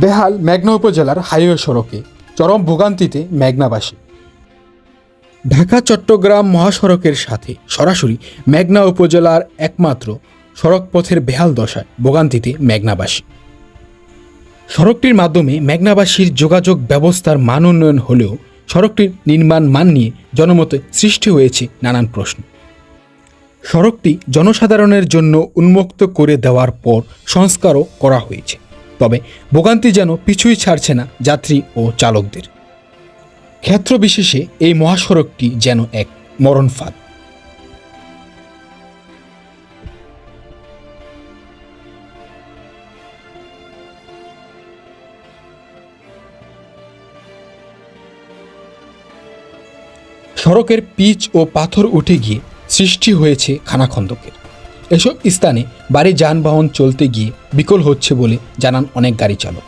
বেহাল মেঘনা উপজেলার হাইওয়ে সড়কে, চরম ভোগান্তিতে মেঘনাবাসী। ঢাকা, চট্টগ্রাম মহাসড়কের সাথে সরাসরি মেঘনা উপজেলার একমাত্র সড়ক পথের বেহাল দশায় ভোগান্তিতে মেঘনাবাসী। সড়কটির মাধ্যমে মেঘনাবাসীর যোগাযোগ ব্যবস্থার মান উন্নয়ন হলেও সড়কটির নির্মাণ মান নিয়ে জনমতে সৃষ্টি হয়েছে নানান প্রশ্ন। সড়কটি জনসাধারণের জন্য উন্মুক্ত করে দেওয়ার পর সংস্কারও করা হয়েছে। তবে ভোগান্তি যেন পিছুই ছাড়ছে না যাত্রী ও চালকদের। ক্ষেত্র বিশেষে এই মহাসড়কটি যেন এক মরণ ফাঁদ। সড়কের পিচ ও পাথর উঠে গিয়ে সৃষ্টি হয়েছে খানাখন্দকের। এসব স্থানে বাড়ি যানবাহন চলতে গিয়ে বিকল হচ্ছে বলে জানান অনেক গাড়ি চালক।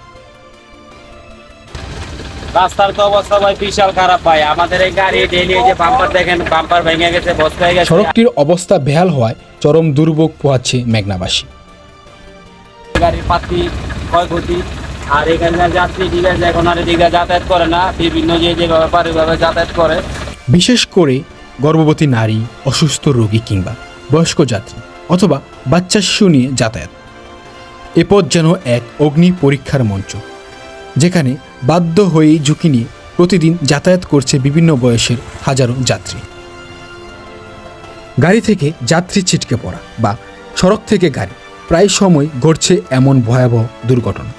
রাস্তার তো অবস্থা ভাই বিশাল খারাপ ভাই। আমাদের এই গাড়ি ডেলি যে বাম্পার দেখেন বাম্পার ভেঙে গেছে বস্তা হয়ে গেছে। সড়কটির অবস্থা বেহাল হওয়ায় চরম দুর্ভোগ পোহাচ্ছে মেঘনাবাসী। গাড়ির পাতি ক্ষয়ক্ষতি আর এখানকার যাত্রী ঠিক আছে এখন আর এদিকে যাতায়াত করে না বিভিন্ন যে ওইভাবে যাতায়াত করে। বিশেষ করে গর্ভবতী নারী অসুস্থ রোগী কিংবা বয়স্ক যাত্রী। অথবা বাচ্চা শিশু নিয়ে যাতায়াত। এ পথ যেন এক অগ্নি পরীক্ষার মঞ্চ, যেখানে বাধ্য হয়েই ঝুঁকি নিয়ে প্রতিদিন যাতায়াত করছে বিভিন্ন বয়সের হাজারো যাত্রী। গাড়ি থেকে যাত্রী ছিটকে পড়া বা সড়ক থেকে গাড়ি, প্রায় সময় ঘটছে এমন ভয়াবহ দুর্ঘটনা।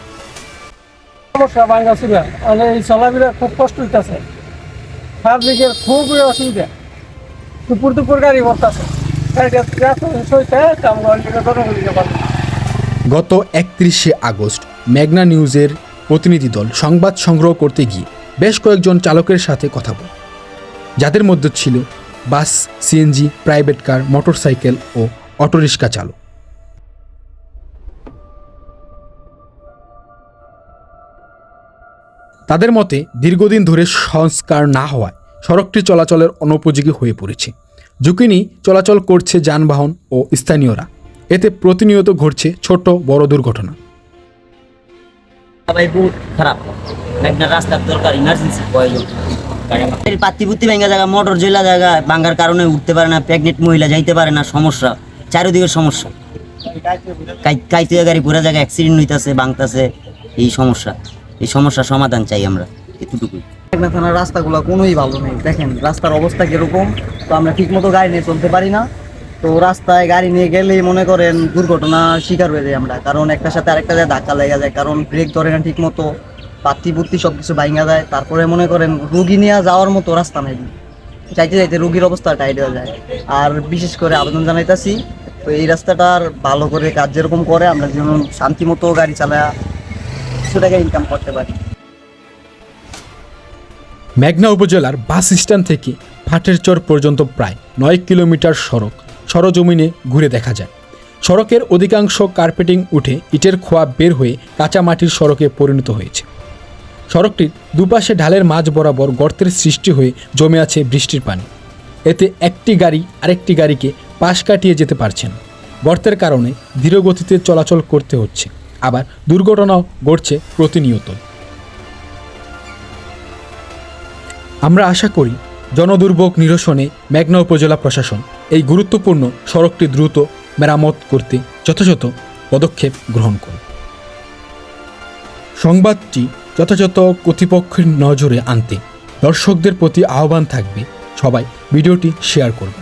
মানে খুব কষ্ট হইতেছে। খুবই অসুবিধা। দুপুর দুপুর গাড়ি গত একত্রিশে আগস্ট মেঘনা নিউজের প্রতিনিধি দল সংবাদ সংগ্রহ করতে গিয়ে বেশ কয়েকজন চালকের সাথে কথা বলে। যাদের মধ্যে ছিল bus CNG private car motorcycle ও অটোরিক্সা চালক। তাদের মতে দীর্ঘদিন ধরে সংস্কার না হওয়ায় সড়কটি চলাচলের অনুপযোগী হয়ে পড়েছে। ঝুঁকি নিয়ে চলাচল করছে যানবাহন ও স্থানীয়রা। এতে প্রতিনিয়ত ঘটছে ছোট বড় দুর্ঘটনা। ভাই বহুত খারাপ। একটা রাস্তার দরকার ইমার্জেন্সি প্রয়োজন গাড়ি পাত্তি পুত্তি জায়গা মোটর জেলা জায়গা ভাঙ্গার কারণে উঠতে পারে না প্রেগনেন্ট মহিলা যাইতে পারে না সমস্যা। চারিদিকে সমস্যা। কাইতে গাড়ি পুরো জায়গা অ্যাক্সিডেন্ট হইতাছে ভাঙতাছে এই সমস্যা। এই সমস্যার সমাধান চাই আমরা এতটুকুই থানার রাস্তাগুলো কোনোই ভালো নেই। দেখেন রাস্তার অবস্থা কীরকম? তো আমরা ঠিক মতো গাড়ি নিয়ে চলতে পারি না। তো রাস্তায় গাড়ি নিয়ে গেলেই মনে করেন দুর্ঘটনা শিকার হয়ে যাই আমরা। কারণ একটার সাথে আরেকটা যায় ধাক্কা লেগে যায়, কারণ ব্রেক ধরে না ঠিক মতো পাত্তি সব কিছু ভাঙা যায়। তারপরে মনে করেন রুগী নিয়ে যাওয়ার মতো রাস্তা নেই। চাইতে চাইতে রুগীর অবস্থা টাইট হয়ে যায়। আর বিশেষ করে আবেদন জানাইতাছি, তো এই রাস্তাটার ভালো করে কাজ যেরকম করে, আমরা যেমন শান্তি মতো গাড়ি চালায় কিছু টাকা ইনকাম করতে পারি। মেঘনা উপজেলার বাস স্ট্যান্ড থেকে ফাটেরচর পর্যন্ত প্রায় নয় কিলোমিটার সড়ক, সরজমিনে ঘুরে দেখা যায়। সড়কের অধিকাংশ কার্পেটিং উঠে ইটের খোয়া বের হয়ে কাঁচা মাটির সড়কে পরিণত হয়েছে। সড়কটির দুপাশে ঢালের মাঝ বরাবর গর্তের সৃষ্টি হয়ে জমে আছে বৃষ্টির পানি। এতে একটি গাড়ি আরেকটি গাড়িকে পাশ কাটিয়ে যেতে পারছে না গর্তের কারণে ধীরগতিতে চলাচল করতে হচ্ছে। আবার দুর্ঘটনাও ঘটছে প্রতিনিয়ত। আমরা আশা করি জনদুর্ভোগ নিরসনে মেঘনা উপজেলা প্রশাসন এই গুরুত্বপূর্ণ সড়কটি দ্রুত মেরামত করতে যথাযথ পদক্ষেপ গ্রহণ করে। সংবাদটি যথাযথ কর্তৃপক্ষের নজরে আনতে দর্শকদের প্রতি আহ্বান থাকবে। সবাই ভিডিওটি শেয়ার করবে